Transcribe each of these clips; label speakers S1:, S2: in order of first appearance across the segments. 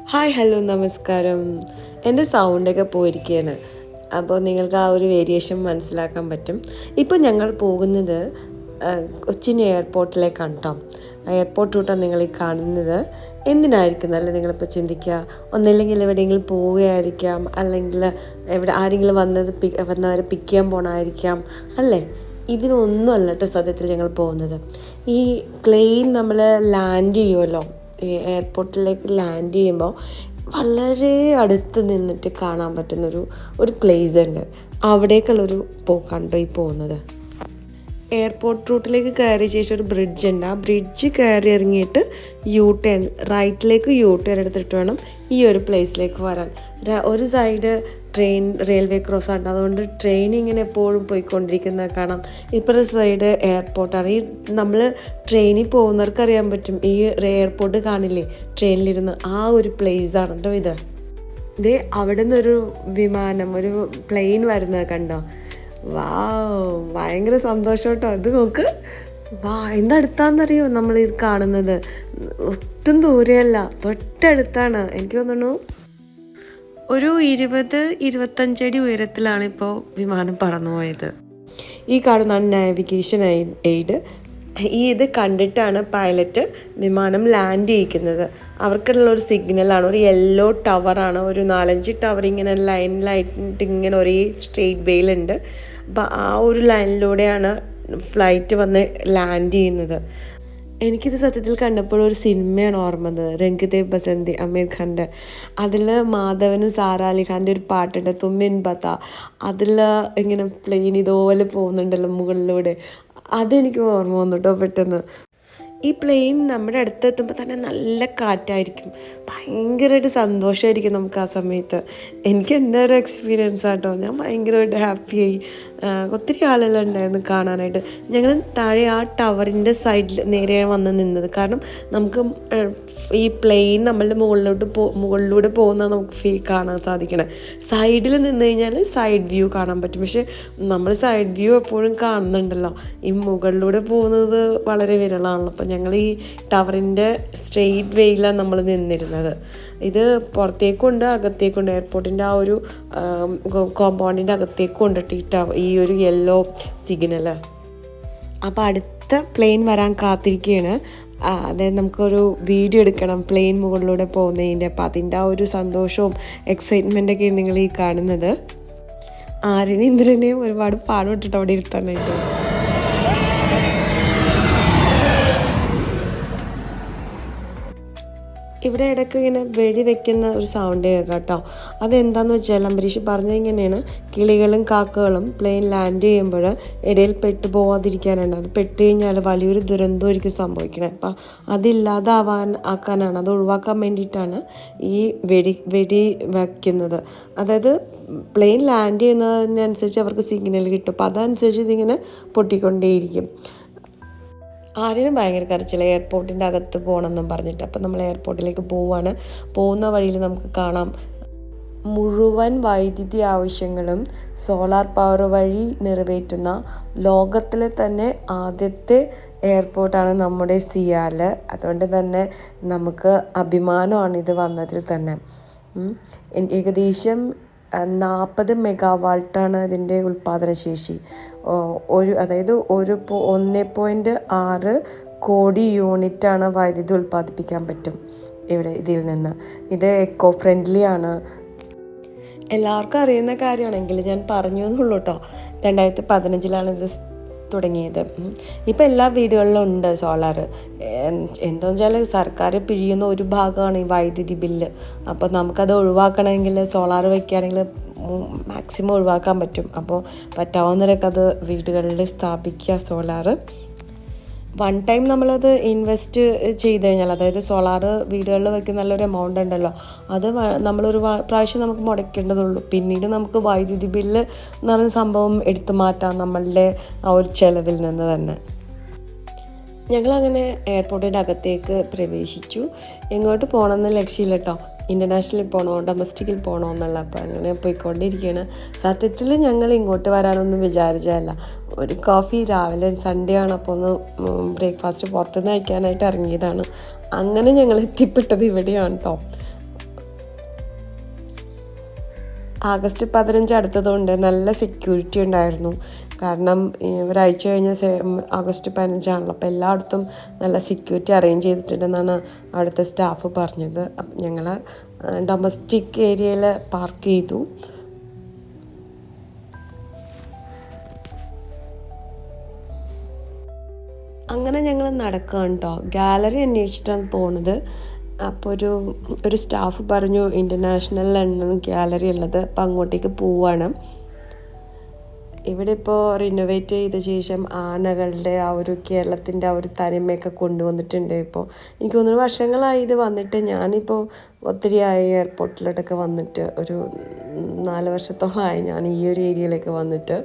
S1: Hi hello നമസ്കാരം. എന്റെ സൗണ്ടൊക്കെ പോയിരിക്കുകയാണ് അപ്പോൾ നിങ്ങൾക്ക് ആ ഒരു വേരിയേഷൻ മനസ്സിലാക്കാൻ പറ്റും. ഇപ്പോൾ ഞങ്ങൾ പോകുന്നത് കൊച്ചിൻ എയർപോർട്ടിലേക്കാണ് കേട്ടോ എയർപോർട്ട് റൂട്ടാണ് നിങ്ങൾ ഈ കാണുന്നത്. എന്തിനായിരിക്കും? അല്ലെ നിങ്ങളിപ്പോൾ ചിന്തിക്കുക? ഒന്നില്ലെങ്കിൽ എവിടെയെങ്കിലും പോവുകയായിരിക്കാം. അല്ലെങ്കിൽ എവിടെ ആരെങ്കിലും വന്നത് പിക്ക് വന്നവരെ പിക്ക് ചെയ്യാൻ പോകണമായിരിക്കാം അല്ലേ? ഇതിനൊന്നും അല്ല കേട്ടോ സത്യത്തിൽ ഞങ്ങൾ പോകുന്നത്. ഈ ക്ലെയിൻ നമ്മൾ ലാൻഡ് ചെയ്യുമല്ലോ എയർപോർട്ടിലേക്ക് ലാൻഡ് ചെയ്യുമ്പോൾ വളരെ അടുത്ത് നിന്നിട്ട് കാണാൻ പറ്റുന്നൊരു ഒരു പ്ലേസ് ഉണ്ട്. അവിടേക്കുള്ളൊരു പോക്കാണ്ടോ ഈ പോകുന്നത്. എയർപോർട്ട് റൂട്ടിലേക്ക് കയറിയ ശേഷം ഒരു ബ്രിഡ്ജ് ഉണ്ട്. ആ ബ്രിഡ്ജ് കയറി ഇറങ്ങിയിട്ട് യൂ ടേൺ റൈറ്റിലേക്ക് യൂ ടേൺ എടുത്തിട്ട് വേണം ഈ ഒരു പ്ലേസിലേക്ക് വരാൻ. ഒരു സൈഡ് ട്രെയിൻ റെയിൽവേ ക്രോസ് ആണ്. അതുകൊണ്ട് ട്രെയിൻ ഇങ്ങനെ എപ്പോഴും പോയിക്കൊണ്ടിരിക്കുന്നത് കാണാം. ഇപ്പോഴത്തെ സൈഡ് എയർപോർട്ടാണ് ഈ നമ്മൾ ട്രെയിനിൽ പോകുന്നവർക്ക് അറിയാൻ പറ്റും. ഈ എയർപോർട്ട് കാണില്ലേ? ട്രെയിനിലിരുന്ന് ആ ഒരു പ്ലേസ് ആണ് കേട്ടോ ഇത്. ഇതേ അവിടെ നിന്നൊരു വിമാനം ഒരു പ്ലെയിൻ വരുന്നത് കണ്ടോ? വാ ഭയങ്കര സന്തോഷം കേട്ടോ അത് നോക്ക്. വാ എന്തടുത്താന്നറിയോ നമ്മൾ ഇത് കാണുന്നത്? ഒട്ടും ദൂരെയല്ല. തൊട്ടടുത്താണ്. എനിക്ക് തോന്നുന്നു ഒരു ഇരുപത് ഇരുപത്തഞ്ചടി ഉയരത്തിലാണ് ഇപ്പോൾ വിമാനം പറന്നു പോയത് ഈ കാണുന്നതാണ് നാവിഗേഷൻ എയ്ഡ് ഈ ഇത് കണ്ടിട്ടാണ് പൈലറ്റ് വിമാനം ലാൻഡ് ചെയ്യിക്കുന്നത്. അവർക്കുള്ള ഒരു സിഗ്നലാണ് ഒരു യെല്ലോ ടവറാണ് ഒരു നാലഞ്ച് ടവർ ഇങ്ങനെ ലൈനിലായിട്ട് ഇങ്ങനെ ഒരേ സ്ട്രെയിറ്റ് വേയിലുണ്ട് അപ്പോൾ ആ ഒരു ലൈനിലൂടെയാണ് ഫ്ലൈറ്റ് വന്ന് ലാൻഡ് ചെയ്യുന്നത്. എനിക്കിത് സത്യത്തിൽ കണ്ടപ്പോൾ ഒരു സിനിമയാണ് ഓർമ്മ വന്നത്. രംഗിതേ ബസന്തി അമീർ ഖാന്റെ. അതിൽ മാധവനും സാറാലി ഖാന്റെ ഒരു പാട്ടുണ്ട് തുമ്മിൻ ബത്ത. അതിൽ ഇങ്ങനെ പ്ലെയിൻ ഇതുപോലെ പോകുന്നുണ്ടല്ലോ മുകളിലൂടെ. അതെനിക്ക് ഓർമ്മ വന്നു കേട്ടോ പെട്ടെന്ന്. ഈ പ്ലെയിൻ നമ്മുടെ അടുത്ത് എത്തുമ്പോൾ തന്നെ നല്ല കാറ്റായിരിക്കും. ഭയങ്കരമായിട്ട് സന്തോഷമായിരിക്കും നമുക്ക് ആ സമയത്ത്. എനിക്ക് എന്റെ ഒരു എക്സ്പീരിയൻസ് ആട്ടോ. ഞാൻ ഭയങ്കരമായിട്ട് ഹാപ്പിയായി ഒത്തിരി ആളുകളുണ്ടായിരുന്നു കാണാനായിട്ട്. ഞങ്ങൾ താഴെ ആ ടവറിന്റെ സൈഡിൽ നേരെ വന്ന് നിന്നത്. കാരണം നമുക്ക് ഈ പ്ലെയിൻ നമ്മളുടെ മുകളിലോട്ട് പോ മുകളിലൂടെ പോകുന്ന നമുക്ക് ഫീ കാണാൻ സാധിക്കണം. സൈഡിൽ നിന്ന് കഴിഞ്ഞാൽ സൈഡ് വ്യൂ കാണാൻ പറ്റും. പക്ഷേ നമ്മൾ സൈഡ് വ്യൂ എപ്പോഴും കാണുന്നുണ്ടല്ലോ. ഈ മുകളിലൂടെ പോകുന്നത് വളരെ വിരളമാണല്ലോ അപ്പം ഞങ്ങൾ ഈ ടവറിന്റെ സ്ട്രെയിറ്റ് വേയിലാണ് നമ്മൾ നിന്നിരുന്നത്. ഇത് പുറത്തേക്കുണ്ട് അകത്തേക്കുണ്ട്. എയർപോർട്ടിന്റെ ആ ഒരു കോമ്പൗണ്ടിന്റെ അകത്തേക്കുണ്ട് ഈ ടവർ ഈ ഒരു യെല്ലോ സിഗ്നൽ. അപ്പോൾ അടുത്ത പ്ലെയിൻ വരാൻ കാത്തിരിക്കുകയാണ് അതായത് നമുക്കൊരു വീഡിയോ എടുക്കണം പ്ലെയിൻ മുകളിലൂടെ പോകുന്നതിന്റെ. അപ്പോൾ അതിന്റെ ആ ഒരു സന്തോഷവും എക്സൈറ്റ്മെന്റൊക്കെയാണ് നിങ്ങൾ ഈ കാണുന്നത്. ആര്യനെ ഇന്ദ്രനെയും ഒരുപാട് പാടുപെട്ടിട്ട് അവിടെ ഇരുത്താനായിട്ട്. ഇവിടെ ഇടയ്ക്ക് ഇങ്ങനെ വെടി വെക്കുന്ന ഒരു സൗണ്ട് കേൾക്കാം കേട്ടോ. അതെന്താന്ന് വെച്ചാൽ അംബരീഷ് പറഞ്ഞത് ഇങ്ങനെയാണ്. കിളികളും കാക്കകളും പ്ലെയിൻ ലാൻഡ് ചെയ്യുമ്പോൾ ഇടയിൽ പെട്ട് പോവാതിരിക്കാനാണ്. അത് പെട്ട് കഴിഞ്ഞാൽ വലിയൊരു ദുരന്തമായിരിക്കും സംഭവിക്കണേ. അപ്പം അതില്ലാതാവാൻ ആക്കാനാണ്. അത് ഒഴിവാക്കാൻ വേണ്ടിയിട്ടാണ് ഈ വെടി വെടി വയ്ക്കുന്നത് അതായത് പ്ലെയിൻ ലാൻഡ് ചെയ്യുന്നതിനനുസരിച്ച് അവർക്ക് സിഗ്നൽ കിട്ടും. അപ്പോൾ അതനുസരിച്ച് ഇതിങ്ങനെ പൊട്ടിക്കൊണ്ടേയിരിക്കും. ആര്യനും ഭയങ്കര കരച്ചിൽ എയർപോർട്ടിന്റെ അകത്ത് പോകണമെന്നും പറഞ്ഞിട്ട്. അപ്പം നമ്മൾ എയർപോർട്ടിലേക്ക് പോവാണ്. പോകുന്ന വഴിയിൽ നമുക്ക് കാണാം. മുഴുവൻ വൈദ്യുതി ആവശ്യങ്ങളും സോളാർ പവർ വഴി നിറവേറ്റുന്ന ലോകത്തിലെ തന്നെ ആദ്യത്തെ എയർപോർട്ടാണ് നമ്മുടെ സിയാൽ. അതുകൊണ്ട് തന്നെ നമുക്ക് അഭിമാനമാണ് ഇത് വന്നതിൽ തന്നെ. ഏകദേശം നാൽപ്പത് മെഗാവാൾട്ടാണ് ഇതിന്റെ ഉൽപ്പാദനശേഷി ഒരു അതായത് ഒരു ഒന്ന് പോയിന്റ് ആറ് കോടി യൂണിറ്റാണ് വൈദ്യുതി ഉൽപ്പാദിപ്പിക്കാൻ പറ്റും ഇവിടെ ഇതിൽ നിന്ന്. ഇത് എക്കോ ഫ്രണ്ട്ലി ആണ്. എല്ലാവർക്കും അറിയുന്ന കാര്യമാണെങ്കിൽ ഞാൻ പറഞ്ഞു എന്നുള്ളൂ കേട്ടോ. രണ്ടായിരത്തി പതിനഞ്ചിലാണ് ഇത് തുടങ്ങിയത്. ഇപ്പം എല്ലാ വീടുകളിലും ഉണ്ട് സോളാർ എന്താണെന്ന് വെച്ചാൽ സർക്കാർ പിഴിയുന്ന ഒരു ഭാഗമാണ് ഈ വൈദ്യുതി ബില്ല്. അപ്പോൾ നമുക്കത് ഒഴിവാക്കണമെങ്കിൽ സോളാർ വയ്ക്കുകയാണെങ്കിൽ മാക്സിമം ഒഴിവാക്കാൻ പറ്റും. അപ്പോൾ പറ്റാവുന്നവരൊക്കെ അത് വീടുകളിൽ സ്ഥാപിക്കുക സോളാർ വൺ ടൈം നമ്മളത് ഇൻവെസ്റ്റ് ചെയ്ത് കഴിഞ്ഞാൽ അതായത് സോളാർ വീടുകളിൽ വെക്കുന്ന നല്ലൊരു എമൗണ്ട് ഉണ്ടല്ലോ അത് നമ്മളൊരു പ്രാവശ്യം നമുക്ക് മുടക്കേണ്ടതുള്ളൂ പിന്നീട് നമുക്ക് വൈദ്യുതി ബില്ല് എന്ന് പറയുന്ന സംഭവം എടുത്തു മാറ്റാം നമ്മളുടെ ആ ഒരു ചെലവിൽ നിന്ന് തന്നെ. ഞങ്ങളങ്ങനെ എയർപോർട്ടിന്റെ അകത്തേക്ക് പ്രവേശിച്ചു. എങ്ങോട്ട് പോകണമെന്ന് ലക്ഷ്യമില്ല കേട്ടോ ഇന്റർനാഷണലിൽ പോകണോ ഡൊമസ്റ്റിക്കിൽ പോകണോ എന്നുള്ള അപ്പോൾ അങ്ങനെ പോയിക്കൊണ്ടിരിക്കുകയാണ് സത്യത്തിൽ ഞങ്ങൾ ഇങ്ങോട്ട് വരാനൊന്നും വിചാരിച്ചതല്ല. ഒരു കോഫി രാവിലെ സൺഡേ ആണ് അപ്പോൾ ഒന്ന് ബ്രേക്ക്ഫാസ്റ്റ് പുറത്തുനിന്ന് കഴിക്കാനായിട്ട് ഇറങ്ങിയതാണ്. അങ്ങനെ ഞങ്ങൾ എത്തിപ്പെട്ടത് ഇവിടെയാണ് കേട്ടോ ആഗസ്റ്റ് പതിനഞ്ച് അടുത്തതുകൊണ്ട് നല്ല സെക്യൂരിറ്റി ഉണ്ടായിരുന്നു. കാരണം ഒരാഴ്ച കഴിഞ്ഞ ആഗസ്റ്റ് പതിനഞ്ചാണല്ലോ. അപ്പോൾ എല്ലായിടത്തും നല്ല സെക്യൂരിറ്റി അറേഞ്ച് ചെയ്തിട്ടുണ്ടെന്നാണ് അവിടുത്തെ സ്റ്റാഫ് പറഞ്ഞത്. ഞങ്ങൾ ഡൊമസ്റ്റിക് ഏരിയയിൽ പാർക്ക് ചെയ്തു. അങ്ങനെ ഞങ്ങൾ നടക്കുകയാണ് കേട്ടോ ഗാലറി അന്വേഷിച്ചിട്ടാണ് പോണത്. അപ്പോൾ ഒരു ഒരു സ്റ്റാഫ് പറഞ്ഞു ഇന്റർനാഷണൽ ലണ്ടൻ ഗാലറി ഉള്ളത്. അപ്പോൾ അങ്ങോട്ടേക്ക് പോവാണ്. ഇവിടെ ഇപ്പോൾ റിനോവേറ്റ് ചെയ്ത ശേഷം ആനകളുടെ ആ ഒരു കേരളത്തിന്റെ ആ ഒരു തനിമയൊക്കെ കൊണ്ടുവന്നിട്ടുണ്ട് ഇപ്പോൾ എനിക്ക് തോന്നുന്നു വർഷങ്ങളായി ഇത് വന്നിട്ട് ഞാനിപ്പോൾ ഒത്തിരിയായി എയർപോർട്ടിലോട്ടൊക്കെ വന്നിട്ട് ഒരു നാല് വർഷത്തോളമായി ഞാൻ ഈ ഒരു ഏരിയയിലേക്ക് വന്നിട്ട്.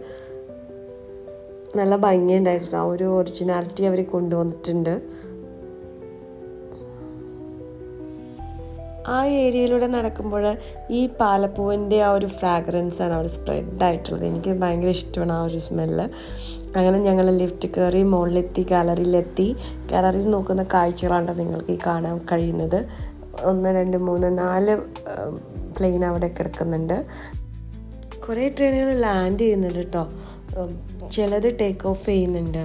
S1: നല്ല ഭംഗിയുണ്ടായിട്ടുണ്ട്. ആ ഒരു ഒറിജിനാലിറ്റി അവർ കൊണ്ടുവന്നിട്ടുണ്ട്. ആ ഏരിയയിലൂടെ നടക്കുമ്പോൾ ഈ പാലപ്പൂവിന്റെ ആ ഒരു ഫ്രാഗ്രൻസ് ആണ് അവിടെ സ്പ്രെഡ് ആയിട്ടുള്ളത്. എനിക്ക് ഭയങ്കര ഇഷ്ടമാണ് ആ ഒരു സ്മെല്ല് അങ്ങനെ ഞങ്ങൾ ലിഫ്റ്റ് കയറി മുകളിലെത്തി ഗാലറിയിലെത്തി ഗാലറിയിൽ നോക്കുന്ന കാഴ്ചകളാണ് നിങ്ങൾക്ക് ഈ കാണാൻ കഴിയുന്നത്. ഒന്ന് രണ്ട് മൂന്ന് നാല് പ്ലെയിൻ അവിടെ കിടക്കുന്നുണ്ട്. കുറേ ട്രെയിനുകൾ ലാൻഡ് ചെയ്യുന്നുണ്ട് കേട്ടോ ചിലത് ടേക്ക് ഓഫ് ചെയ്യുന്നുണ്ട്.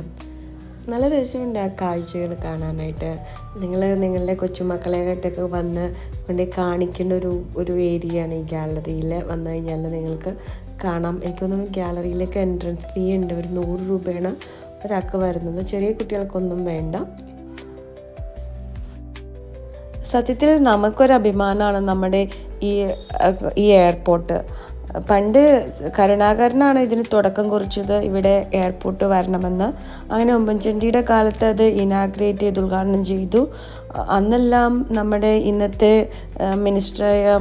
S1: നല്ല രസമുണ്ട് ആ കാഴ്ചകൾ കാണാനായിട്ട്. നിങ്ങൾ നിങ്ങളുടെ കൊച്ചുമക്കളെ കൊച്ചുമക്കളെയായിട്ടൊക്കെ വന്ന് കൊണ്ട് കാണിക്കേണ്ട ഒരു ഒരു ഏരിയയാണ് ഈ ഗാലറിയിൽ വന്നു കഴിഞ്ഞാൽ നിങ്ങൾക്ക് കാണാം. എനിക്ക് തോന്നുന്നു ഗാലറിയിലേക്ക് എൻട്രൻസ് ഫീ ഉണ്ട്. ഒരു നൂറ് രൂപയാണ് ഒരാൾക്ക് വരുന്നത്. ചെറിയ കുട്ടികൾക്കൊന്നും വേണ്ട. സത്യത്തിൽ നമുക്കൊരു അഭിമാനമാണ് നമ്മുടെ ഈ ഈ എയർപോർട്ട് പണ്ട് കരുണാകരനാണ് ഇതിന് തുടക്കം കുറിച്ചത്. ഇവിടെ എയർപോർട്ട് വരണമെന്ന്. അങ്ങനെ ഉമ്മൻചാണ്ടിയുടെ കാലത്ത് അത് ഇനാഗ്രേറ്റ് ചെയ്ത് ഉദ്ഘാടനം ചെയ്തു. അന്നെല്ലാം നമ്മുടെ ഇന്നത്തെ മിനിസ്റ്ററായ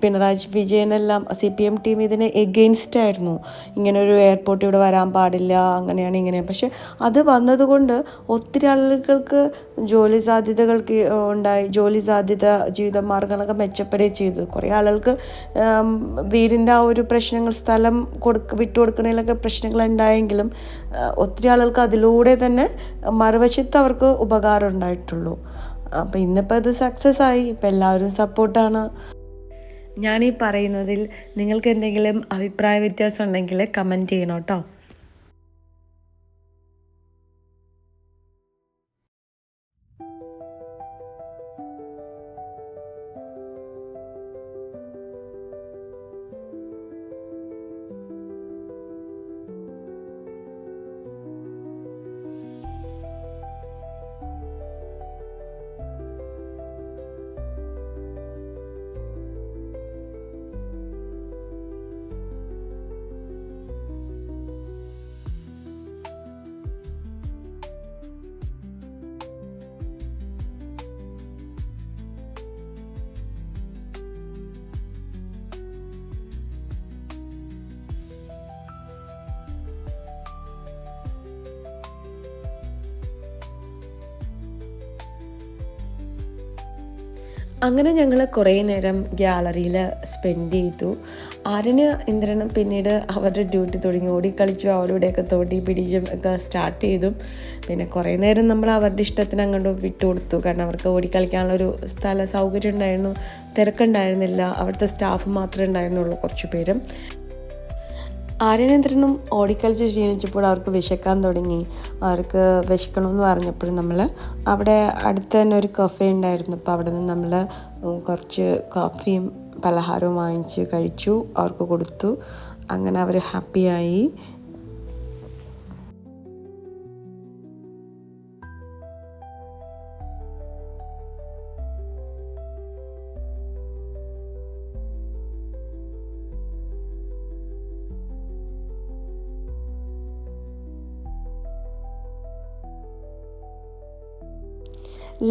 S1: പിണറായി വിജയനെല്ലാം സി പി എം ടീം ഇതിനെ എഗെയിൻസ്റ്റ് ആയിരുന്നു. ഇങ്ങനെ ഒരു എയർപോർട്ട് ഇവിടെ വരാൻ പാടില്ല അങ്ങനെയാണ് ഇങ്ങനെ പക്ഷെ അത് വന്നതുകൊണ്ട് ഒത്തിരി ആളുകൾക്ക് ജോലി സാധ്യതകൾ ഉണ്ടായി. ജോലി സാധ്യത ജീവിത മാർഗങ്ങളൊക്കെ മെച്ചപ്പെടുകയും ചെയ്തു. കുറേ ആളുകൾക്ക് വീടിന്റെ ആ ഒരു പ്രശ്നങ്ങൾ സ്ഥലം കൊടുക്ക വിട്ടു കൊടുക്കുന്നതിലൊക്കെ പ്രശ്നങ്ങൾ ഉണ്ടായെങ്കിലും ഒത്തിരി ആളുകൾക്ക് അതിലൂടെ തന്നെ മറുവശത്ത് അവർക്ക് ഉപകാരം ഉണ്ടായിട്ടുള്ളൂ. അപ്പോൾ ഇന്നിപ്പോൾ ഇത് സക്സസ് ആയി. ഇപ്പം എല്ലാവരും സപ്പോർട്ടാണ് ഞാൻ ഈ പറയുന്നതിൽ നിങ്ങൾക്ക് എന്തെങ്കിലും അഭിപ്രായ വ്യത്യാസം ഉണ്ടെങ്കിൽ കമന്റ് ചെയ്യണം കേട്ടോ. അങ്ങനെ ഞങ്ങൾ കുറേ നേരം ഗ്യാലറിയിൽ സ്പെൻഡ് ചെയ്തു. ആരന് ഇന്ദ്രനും പിന്നീട് അവരുടെ ഡ്യൂട്ടി തുടങ്ങി. ഓടിക്കളിച്ചു അവരുടെയൊക്കെ തോട്ടി പിടിച്ചും ഒക്കെ സ്റ്റാർട്ട് ചെയ്തു. പിന്നെ കുറേ നേരം നമ്മൾ അവരുടെ ഇഷ്ടത്തിന് അങ്ങോട്ട് വിട്ടുകൊടുത്തു കാരണം അവർക്ക് ഓടിക്കളിക്കാനുള്ളൊരു സ്ഥല സൗകര്യം ഉണ്ടായിരുന്നു തിരക്കുണ്ടായിരുന്നില്ല. അവിടുത്തെ സ്റ്റാഫ് മാത്രമേ ഉണ്ടായിരുന്നുള്ളൂ കുറച്ച് പേരും. ആര്യനേന്ദ്രനും ഓടിക്കളിച്ച് ക്ഷീണിച്ചപ്പോൾ അവർക്ക് വിശക്കാൻ തുടങ്ങി. അവർക്ക് വിശക്കണമെന്ന് പറഞ്ഞപ്പോഴും നമ്മൾ അവിടെ അടുത്ത് തന്നെ ഒരു കഫേ ഉണ്ടായിരുന്നു. അപ്പോൾ അവിടെ നിന്ന് നമ്മൾ കുറച്ച് കോഫിയും പലഹാരവും വാങ്ങിച്ച് കഴിച്ചു അവർക്ക് കൊടുത്തു. അങ്ങനെ അവർ ഹാപ്പിയായി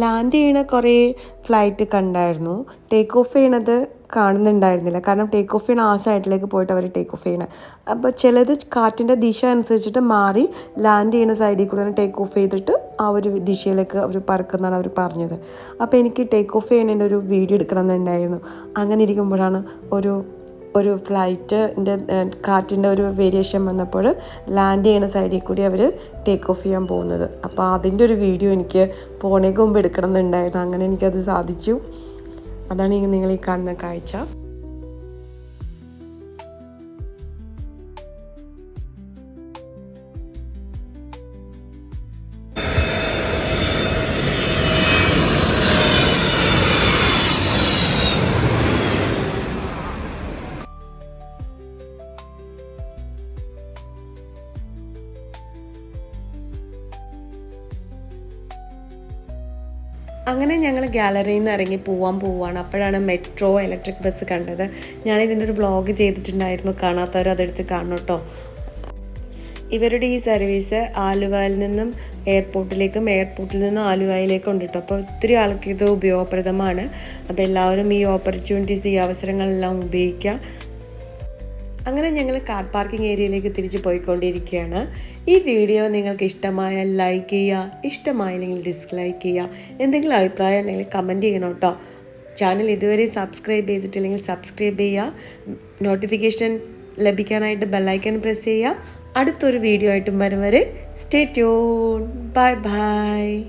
S1: ലാൻഡ് ചെയ്യണ കുറേ ഫ്ലൈറ്റ് കണ്ടായിരുന്നു. ടേക്ക് ഓഫ് ചെയ്യണത് കാണുന്നുണ്ടായിരുന്നില്ല. കാരണം ടേക്ക് ഓഫ് ചെയ്യണ ആ സൈഡിലേക്ക് പോയിട്ട് അവർ ടേക്ക് ഓഫ് ചെയ്യണം. അപ്പോൾ ചിലത് കാറ്റിന്റെ ദിശ അനുസരിച്ചിട്ട് മാറി ലാൻഡ് ചെയ്യുന്ന സൈഡിൽ കൂടെ ടേക്ക് ഓഫ് ചെയ്തിട്ട് ആ ഒരു ദിശയിലേക്ക് അവർ പറക്കുന്നതാണ് അവർ പറഞ്ഞത്. അപ്പോൾ എനിക്ക് ടേക്ക് ഓഫ് ചെയ്യണതിന്റെ ഒരു വീഡിയോ എടുക്കണം എന്നുണ്ടായിരുന്നു അങ്ങനെ ഇരിക്കുമ്പോഴാണ് ഒരു ഒരു ഫ്ലൈറ്റിന്റെ കാറ്റിന്റെ ഒരു വേരിയേഷൻ വന്നപ്പോൾ ലാൻഡ് ചെയ്യുന്ന സൈഡിൽ കൂടി അവർ ടേക്ക് ഓഫ് ചെയ്യാൻ പോകുന്നത്. അപ്പോൾ അതിന്റെ ഒരു വീഡിയോ എനിക്ക് പോണേക്ക് മുമ്പ് എടുക്കണം എന്നുണ്ടായിരുന്നു അങ്ങനെ എനിക്കത് സാധിച്ചു. അതാണ് നിങ്ങൾ ഈ കാണുന്ന കാഴ്ച. അങ്ങനെ ഞങ്ങൾ ഗാലറിയിൽ നിന്ന് ഇറങ്ങി പോവാൻ പോവാണ്. അപ്പോഴാണ് മെട്രോ ഇലക്ട്രിക് ബസ് കണ്ടത്. ഞാൻ ഇതിന്റെ ഒരു വ്ളോഗ് ചെയ്തിട്ടുണ്ടായിരുന്നു. കാണാത്തവർ അതെടുത്ത് കാണണം കേട്ടോ ഇവരുടെ ഈ സർവീസ് ആലുവയിൽ നിന്നും എയർപോർട്ടിലേക്കും എയർപോർട്ടിൽ നിന്നും ആലുവയിലേക്കും ഉണ്ട് കേട്ടോ അപ്പോൾ ഒത്തിരി ആൾക്ക് ഇത് ഉപയോഗപ്രദമാണ്. അപ്പോൾ എല്ലാവരും ഈ ഓപ്പർച്യൂണിറ്റീസ് ഈ അവസരങ്ങളെല്ലാം ഉപയോഗിക്കുക. അങ്ങനെ ഞങ്ങൾ കാർ പാർക്കിംഗ് ഏരിയയിലേക്ക് തിരിച്ചു പോയിക്കൊണ്ടിരിക്കുകയാണ്. ഈ വീഡിയോ നിങ്ങൾക്ക് ഇഷ്ടമായാൽ ലൈക്ക് ചെയ്യുക ഇഷ്ടമായില്ലെങ്കിൽ ഡിസ്ലൈക്ക് ചെയ്യുക എന്തെങ്കിലും അഭിപ്രായം ഉണ്ടെങ്കിൽ കമന്റ് ചെയ്യണം കേട്ടോ. ചാനൽ ഇതുവരെ സബ്സ്ക്രൈബ് ചെയ്തിട്ടില്ലെങ്കിൽ സബ്സ്ക്രൈബ് ചെയ്യുക. നോട്ടിഫിക്കേഷൻ ലഭിക്കാനായിട്ട് ബെല്ലൈക്കൺ പ്രസ് ചെയ്യുക. അടുത്തൊരു വീഡിയോ ആയിട്ടും വരും വരെ. Stay tune bye bye